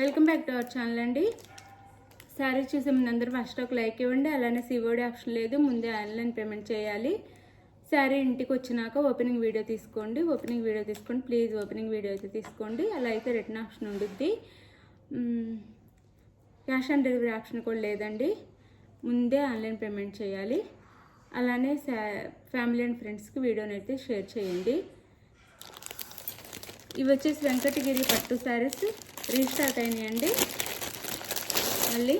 Welcome back to our channel అండి. శారీ చూసే ముందు అందరూ ఫస్ట్ ఒక లైక్ ఇవ్వండి అలానే సివోడి ఆప్షన్ లేదు ముందే ఆన్లైన్ పేమెంట్ చేయాలి. శారీ ఇంటికి వచ్చినాక ఓపెనింగ్ వీడియో తీసుకోండి ఓపెనింగ్ వీడియో తీసుకోండి ప్లీజ్ ఓపెనింగ్ వీడియో అయితే తీసుకోండి అలా అయితే రిటర్న్ ఆప్షన్ ఉండుద్ది. క్యాష్ ఆన్ డెలివరీ ఆప్షన్ కూడా లేదండి ముందే ఆన్లైన్ పేమెంట్ చేయాలి. అలానే ఫ్యామిలీ అండ్ ఫ్రెండ్స్కి వీడియోని అయితే షేర్ చేయండి. ఇవి వచ్చేసి వెంకటగిరి పట్టు శారీస్. రీస్టాక్ అయినాయండి మళ్ళీ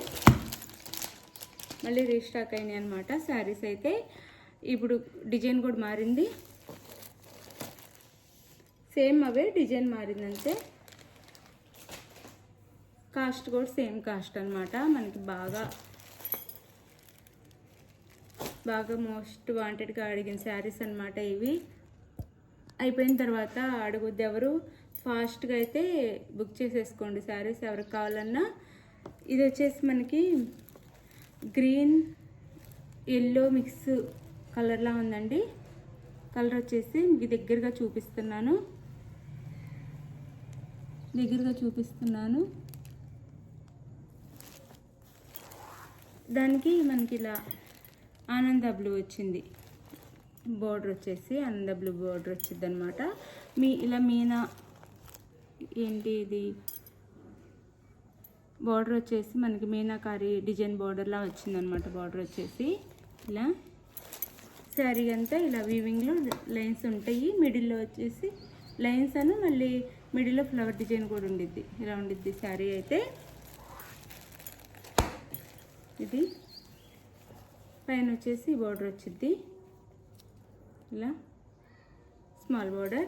మళ్ళీ రీస్టాక్ అయినాయి అనమాట శారీస్ అయితే ఇప్పుడు డిజైన్ కూడా మారింది. సేమ్ అవే డిజైన్ మారింది అంతే. కాస్ట్ కూడా సేమ్ కాస్ట్ అనమాట మనకి బాగా బాగా మోస్ట్ వాంటెడ్గా అడిగిన శారీస్ అనమాట ఇవి. అయిపోయిన తర్వాత అడుగుద్ది ఎవరు? ఫాస్ట్గా అయితే బుక్ చేసేసుకోండి శారీస్ ఎవరికి కావాలన్నా. ఇది వచ్చేసి మనకి గ్రీన్ ఎల్లో మిక్స్ కలర్లా ఉందండి. కలర్ వచ్చేసి మీకు దగ్గరగా చూపిస్తున్నాను. దగ్గరగా చూపిస్తున్నాను. దానికి మనకి ఇలా ఆనంద బ్లూ వచ్చింది. బోర్డర్ వచ్చేసి ఆనంద బ్లూ బోర్డర్ వచ్చింది అనమాట మీ ఇలా మీనా ఏంటి ఇది? బార్డర్ వచ్చేసి మనకి మీనాకారి డిజైన్ బార్డర్లా వచ్చిందనమాట బార్డర్ వచ్చేసి. ఇలా శారీ అంతా ఇలా వీవింగ్లో లైన్స్ ఉంటాయి. మిడిల్లో వచ్చేసి లైన్స్ అను మళ్ళీ మిడిల్లో ఫ్లవర్ డిజైన్ కూడా ఉండిద్ది. ఇలా ఉండిద్ది శారీ అయితే. ఇది. పైన వచ్చేసి బార్డర్ వచ్చింది ఇలా స్మాల్ బార్డర్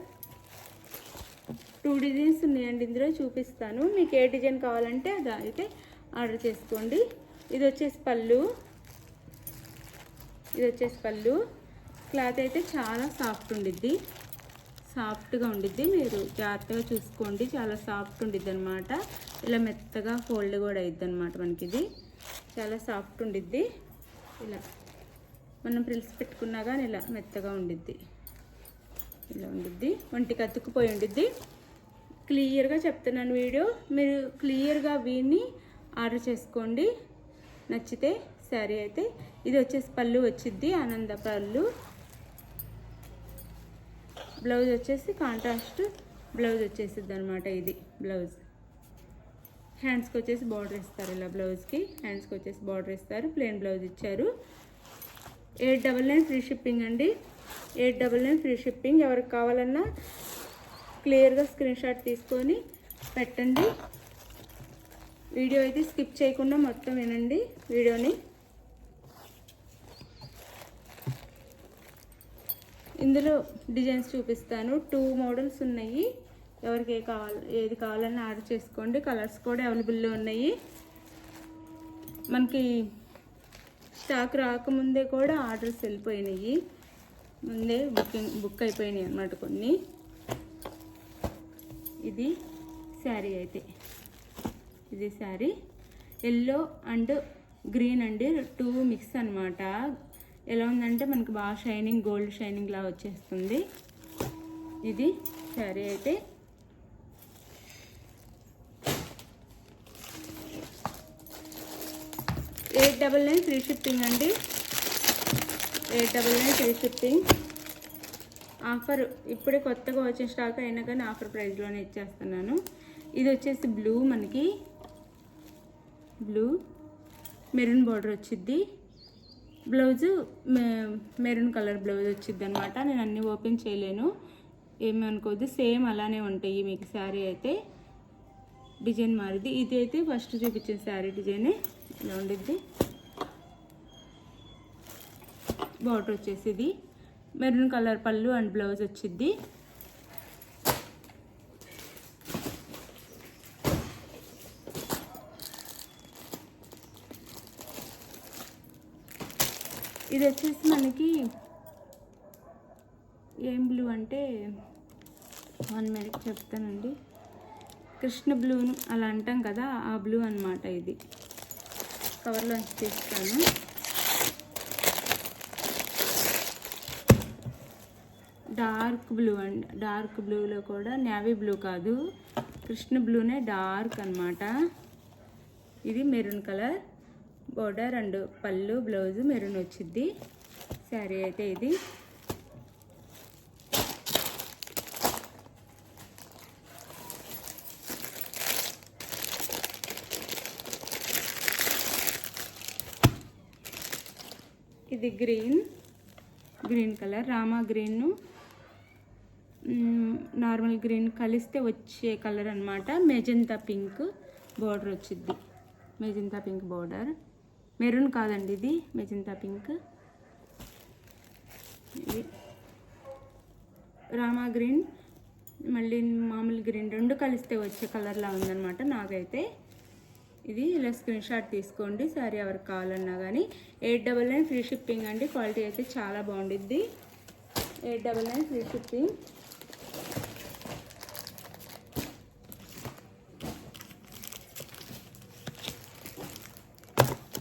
టూ డిజైన్స్ ఉన్నాయండి ఇందులో చూపిస్తాను. మీకు ఏ డిజైన్ కావాలంటే అది అయితే ఆర్డర్ చేసుకోండి. ఇది వచ్చేసి పళ్ళు. ఇది వచ్చేసి పళ్ళు. క్లాత్ అయితే చాలా సాఫ్ట్ ఉండిద్ది. సాఫ్ట్గా ఉండిద్ది. మీరు జాగ్రత్తగా చూసుకోండి. చాలా సాఫ్ట్ ఉండిద్ది అనమాట ఇలా మెత్తగా ఫోల్డ్ కూడా అయిద్ది అనమాట మనకి ఇది చాలా సాఫ్ట్ ఉండిద్ది. ఇలా మనం ప్రిల్స్ పెట్టుకున్నా కానీ ఇలా మెత్తగా ఉండిద్ది. ఇలా ఉండిద్ది. ఒంటికి అతుక్కుపోయి ఉండిద్ది. క్లియర్గా చెప్తున్నాను వీడియో. మీరు క్లియర్గా విని ఆర్డర్ చేసుకోండి. నచ్చితే శారీ అయితే. ఇది వచ్చేసి పళ్ళు వచ్చిద్ది ఆనంద పళ్ళు. బ్లౌజ్ వచ్చేసి కాంట్రాస్ట్ బ్లౌజ్ వచ్చేసిద్ది అనమాట ఇది బ్లౌజ్. హ్యాండ్స్కి వచ్చేసి బార్డర్ ఇస్తారు ఇలా బ్లౌజ్కి. హ్యాండ్స్కి వచ్చేసి బార్డర్ ఇస్తారు ప్లెయిన్ బ్లౌజ్ ఇచ్చారు. Eight double nine free shipping అండి. Eight double nine free shipping. ఎవరికి కావాలన్నా క్లియర్గా స్క్రీన్ షాట్ తీసుకొని పెట్టండి. వీడియో అయితే స్కిప్ చేయకుండా మొత్తం వినండి వీడియోని. ఇందులో డిజైన్స్ చూపిస్తాను. టూ మోడల్స్ ఉన్నాయి. ఎవరికి ఏ కావాలి ఏది కావాలన్నా ఆర్డర్ చేసుకోండి. కలర్స్ కూడా అవైలబుల్లో ఉన్నాయి. మనకి స్టాక్ రాకముందే కూడా ఆర్డర్స్ వెళ్ళిపోయినాయి. ముందే బుకింగ్ బుక్ అయిపోయినాయి అన్నమాట కొన్ని. ఇది శారీ అయితే. ఇది శారీ. ఎల్లో అండ్ గ్రీన్ అండి. టూ మిక్స్ అన్నమాట. ఎలా ఉందంటే మనకు బాగా షైనింగ్ గోల్డ్ షైనింగ్ లా వచ్చేస్తుంది. ఇది శారీ అయితే. Eight double nine free shipping అండి. Eight double nine free shipping. Offer ఇప్పుడే కొత్తగా వచ్చిన స్టాక్ అయినా కానీ ఆఫర్ ప్రైస్లోనే ఇచ్చేస్తున్నాను. ఇది వచ్చేసి బ్లూ మనకి. బ్లూ. మెరూన్ బార్డర్ వచ్చిద్ది. బ్లౌజు మెరూన్ కలర్ బ్లౌజ్ వచ్చిద్ది అనమాట నేను అన్నీ ఓపెన్ చేయలేను. ఏమీ అనుకోవద్దు. సేమ్ అలానే ఉంటాయి మీకు శారీ అయితే. డిజైన్ మారిది ఇది అయితే ఫస్ట్ చూపించిన శారీ డిజైనే. ఇలా ఉండిద్ది. బార్డర్ వచ్చేసి ఇది మెరూన్ కలర్ పళ్ళు అండ్ బ్లౌజ్ వచ్చిద్ది. ఇది వచ్చేసి మనకి ఏం బ్లూ అంటే వన్ మినిట్ చెప్తానండి. కృష్ణ బ్లూ అలా అంటాం కదా ఆ బ్లూ అన్నమాట ఇది. కవర్లో తీస్తాను. డార్క్ బ్లూ అండి. డార్క్ బ్లూలో కూడా నేవీ బ్లూ కాదు. కృష్ణ బ్లూనే డార్క్ అన్నమాట. ఇది మెరూన్ కలర్. బోర్డర్ అండ్ పళ్ళు బ్లౌజ్ మెరూన్ వచ్చింది శారీ అయితే ఇది. ఇది green. Green colour. Rama green. Normal green కలిస్తే వచ్చే కలర్ అనమాట మెజంతా పింక్ బోర్డర్ వచ్చింది మెజంతా పింక్ బోర్డర్. మెరూన్ కాదండి ఇది మెజంతా పింక్. ఇది. రామా గ్రీన్ మళ్ళీ మామూలు గ్రీన్ రెండు కలిస్తే వచ్చే కలర్లా ఉందన్నమాట నాకైతే. ఇది ఇలా స్క్రీన్ షాట్ తీసుకోండి సారీ ఎవరికి కావాలన్నా కానీ eight double nine free shipping అండి క్వాలిటీ అయితే చాలా బాగుండిద్ది. Eight double nine free shipping.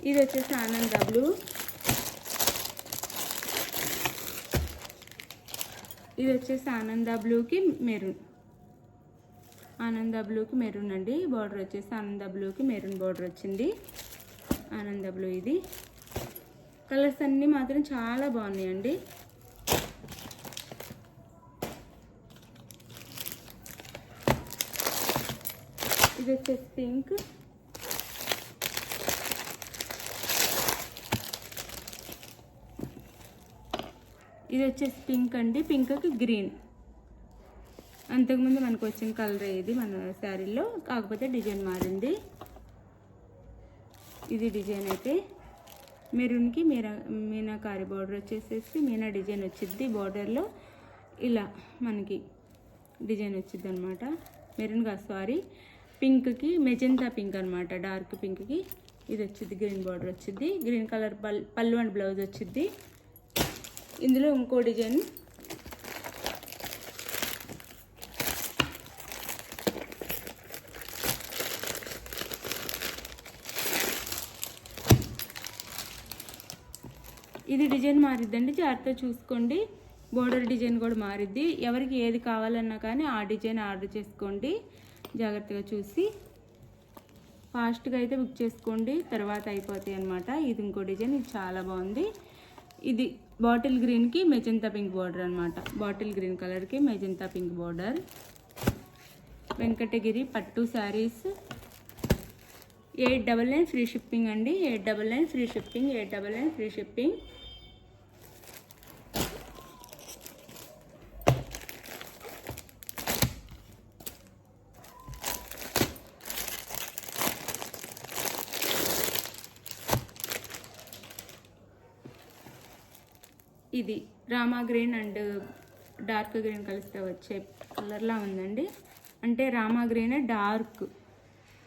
ఇది వచ్చేసి ఆనంద బ్లూ ఇది వచ్చేసి ఆనంద బ్లూకి మెరూన్. ఆనంద బ్లూకి మెరూన్ అండి. బార్డర్ వచ్చేసి ఆనంద బ్లూకి మెరూన్ బార్డర్ వచ్చింది. ఆనంద బ్లూ ఇది. కలర్స్ అన్నీ మాత్రం చాలా బాగున్నాయండి. ఇది వచ్చేసి పింక్. ఇది వచ్చేసి పింక్ అండి. పింక్కి గ్రీన్. అంతకుముందు మనకు వచ్చిన కలర్ ఇది మన శారీలో. కాకపోతే డిజైన్ మారింది. ఇది డిజైన్ అయితే. మెరూన్కి మీనా మీనాకారి బార్డర్ వచ్చేసేసి మీనా డిజైన్ వచ్చింది బార్డర్లో. ఇలా మనకి డిజైన్ వచ్చింది అనమాట మెరూన్ కాదు సారీ. పింక్కి మెజెంతా పింక్ అనమాట డార్క్ పింక్కి ఇది వచ్చింది గ్రీన్ బార్డర్ వచ్చింది గ్రీన్ కలర్ పల్ పళ్ళు అండ్ బ్లౌజ్ వచ్చింది ఇందులో ఇంకో డిజైన్. ఇది డిజైన్ మారిద్దండి జాగ్రత్త చూసుకోండి. బోర్డర్ డిజైన్ కూడా మారిద్ది. ఎవరికి ఏది కావాలన్నా కానీ ఆ డిజైన్ ఆర్డర్ చేసుకోండి. జాగ్రత్తగా చూసి. ఫాస్ట్గా అయితే బుక్ చేసుకోండి. తర్వాత అయిపోతాయి అనమాట ఇది ఇంకో డిజైన్. ఇది చాలా బాగుంది. ఇది బాటిల్ గ్రీన్కి మెజంతా పింక్ బార్డర్ అనమాట బాటిల్ గ్రీన్ కలర్కి మెజంతా పింక్ బార్డర్. వెంకటగిరి పట్టు saris. Eight double nine free shipping అండి. Eight double nine free shipping eight double nine free shipping. ఇది Rama green and dark green కలిస్తే వచ్చే కలర్లా ఉందండి. అంటే రామా గ్రీనే డార్క్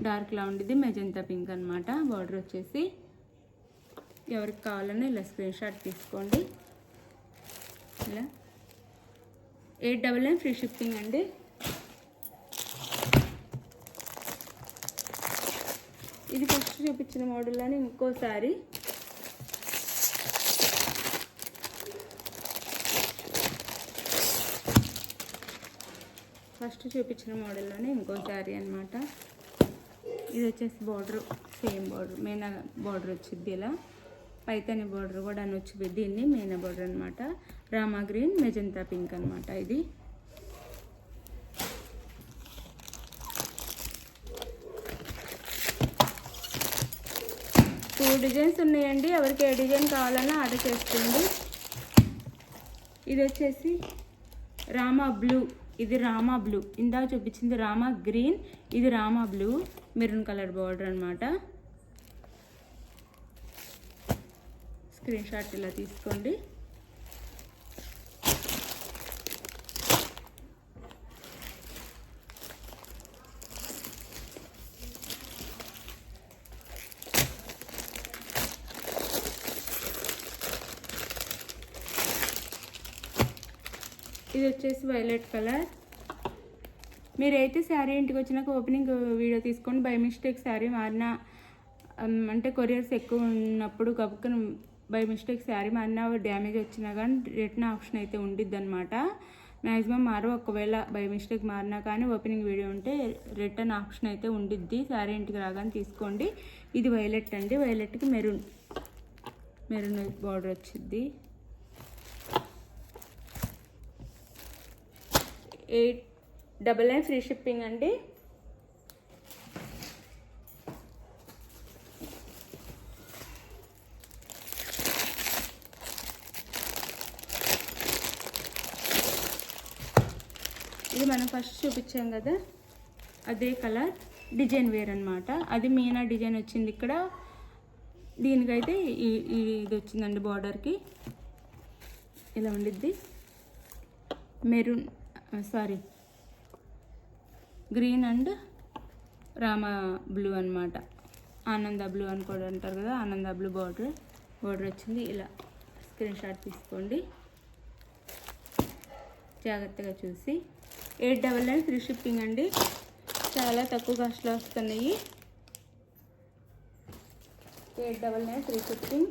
డార్క్లా ఉండేది. మెజంతా పింక్ అనమాట బార్డర్ వచ్చేసి ఎవరికి కావాలన్నా ఇలా స్క్రీన్ షాట్ తీసుకోండి. ఇలా. Eight double nine free shipping అండి. ఇది ఫస్ట్ చూపించిన మోడల్లోనే ఇంకోసారి ఫస్ట్ చూపించిన మోడల్లోనే ఇంకో శారీ అనమాట ఇది వచ్చేసి border same border Meena border వచ్చింది ఇలా. పైతని బార్డర్ కూడా అని వచ్చింది దీన్ని మీనా బార్డర్ అనమాట రామా గ్రీన్ మెజంతా పింక్ అనమాట ఇది. టూ డిజైన్స్ ఉన్నాయండి. ఎవరికి ఏ డిజైన్ కావాలన్నా ఆర్డర్ చేసుకోండి. ఇది వచ్చేసి రామా బ్లూ. ఇది రామా బ్లూ. ఇందాక చూపించింది రామా గ్రీన్ ఇది Rama blue. Maroon colour border అనమాట స్క్రీన్ షాట్ ఇలా తీసుకోండి. ఇది వచ్చేసి వైలెట్ కలర్. మీరైతే శారీ ఇంటికి వచ్చినాక ఓపెనింగ్ వీడియో తీసుకోండి. బై మిస్టేక్ శారీ మారిన అంటే కొరియర్స్ ఎక్కువ ఉన్నప్పుడు గబుక్కన బై మిస్టేక్ శారీ మారినా డ్యామేజ్ వచ్చినా కానీ రిటర్న్ ఆప్షన్ అయితే ఉండిద్ది అనమాట మ్యాక్సిమం మారు ఒకవేళ బై మిస్టేక్ మారినా కానీ ఓపెనింగ్ వీడియో ఉంటే రిటర్న్ ఆప్షన్ అయితే ఉండిద్ది. శారీ ఇంటికి రాగానే తీసుకోండి. ఇది వైలెట్ అండి. వైలెట్కి మెరూన్ మెరూన్ బార్డర్ వచ్చింది eight double nine free shipping అండి. ఇది మనం ఫస్ట్ చూపించాం కదా అదే కలర్ డిజైన్ వేర్ అనమాట అది మీనా డిజైన్ వచ్చింది ఇక్కడ. దీనికైతే ఈ- ఇది వచ్చిందండి బార్డర్కి. ఇలా ఉండిద్ది. Maroon sari green and Rama blue అన్నమాట. ఆనంద బ్లూ అని కూడా అంటారు కదా ఆనంద బ్లూ బార్డర్ బార్డర్ వచ్చింది. ఇలా స్క్రీన్ షాట్ తీసుకోండి. జాగ్రత్తగా చూసి. Eight double nine free shipping అండి. చాలా తక్కువ కాస్ట్లో వస్తున్నాయి. Eight double nine free shipping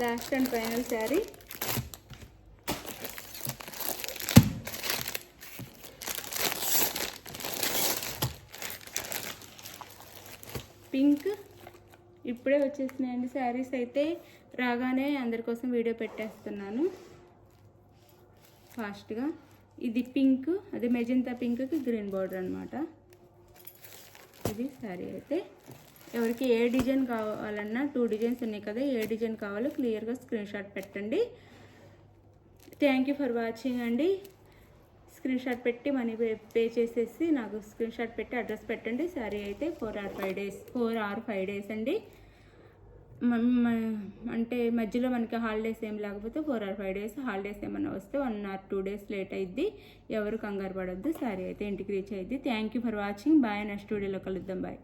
last and final sari pink ఇప్పుడే వచ్చేసినాయండి శారీస్ అయితే రాగానే అందరి కోసం వీడియో పెట్టేస్తున్నాను. ఫాస్ట్గా ఇది పింక్ అది మెజంతా పింక్కి గ్రీన్ బార్డర్ అనమాట ఇది శారీ అయితే. ఎవరికి ఏ డిజైన్ కావాలన్నా టూ డిజైన్స్ ఉన్నాయి కదా ఏ డిజైన్ కావాలో క్లియర్గా స్క్రీన్ షాట్ పెట్టండి. థ్యాంక్ యూ ఫర్ వాచింగ్ అండి. స్క్రీన్ షాట్ పెట్టి మనీ పే పే చేసేసి నాకు స్క్రీన్ షాట్ పెట్టి అడ్రస్ పెట్టండి. సారీ అయితే four or five days four or five days అండి. మ- అంటే మధ్యలో మనకి హాలిడేస్ ఏం లేకపోతే four or five days holidays ఏమైనా వస్తే one or two days late అయింది ఎవరు కంగారు పడొద్దు సారీ అయితే ఇంటికి రీచ్ అయ్యింది thank you for watching bye next వీడియోలో కలుద్దాం. బాయ్